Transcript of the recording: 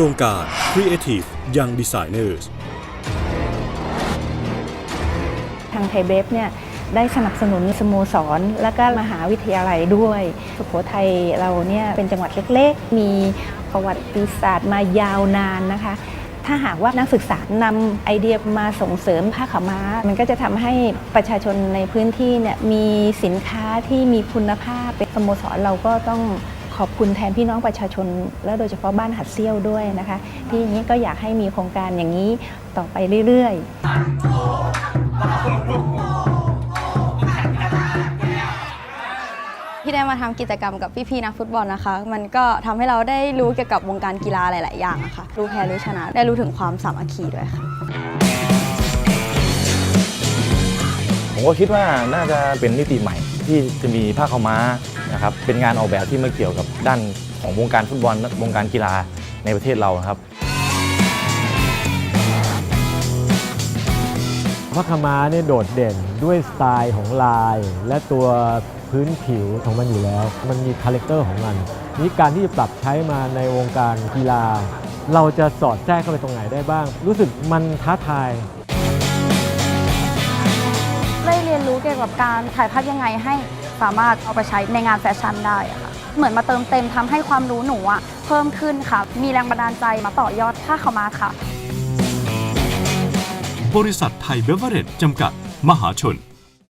ครงการ Creative Young Designers ทางไทยเบฟเนี่ยได้สนับสนุนสโมสร และก็มหาวิทยาลัยด้วย สุโขทัยเราเนี่ยเป็นจังหวัดเล็กๆ มีประวัติศาสตร์มายาวนานนะคะ ถ้าหากว่านักศึกษานำไอเดียมาส่งเสริมผ้าขาวม้า มันก็จะทำให้ประชาชนในพื้นที่เนี่ยมีสินค้าที่มีคุณภาพเป็นสโมสรเราก็ต้อง ขอบคุณแทนพี่น้องประชาชน และโดยเฉพาะบ้านหัดเซี่ยวด้วยนะคะ ที่อย่างนี้ก็อยากให้มีโครงการอย่างนี้ต่อไปเรื่อยๆ ที่ได้มาทำกิจกรรมกับพี่ๆนักฟุตบอลนะคะ มันก็ทำให้เราได้รู้เกี่ยวกับวงการกีฬาหลาย ๆ อย่างอะค่ะรู้แพ้รู้ชนะได้รู้ถึงความสามัคคีด้วยค่ะผมก็คิดว่าน่าจะเป็นมิติใหม่ ที่จะมีผ้าขาวม้านะครับเป็นงานออกแบบที่ไม่เกี่ยวกับด้านของวงการฟุตบอลวงการกีฬาในประเทศเราครับพระขาวม้าเนี่ยโดดเด่นด้วยสไตล์ของลาย และตัวพื้นผิวของมันอยู่แล้ว มันมีคาแรคเตอร์ของมันนี่การที่จะปรับใช้มาในวงการกีฬา เราจะสอดแทรกเข้าไปตรงไหนได้บ้าง รู้สึกมันท้าทาย เรียนรู้เกี่ยวกับการถ่ายภาพยังไงให้สามารถเอาไปใช้ในงานแฟชั่นได้ค่ะ เหมือนมาเติมเต็มทำให้ความรู้หนูอะเพิ่มขึ้นค่ะ มีแรงบันดาลใจมาต่อยอดผ้าขาวมาค่ะ บริษัทไทยเบเวอร์เรจจำกัด มหาชน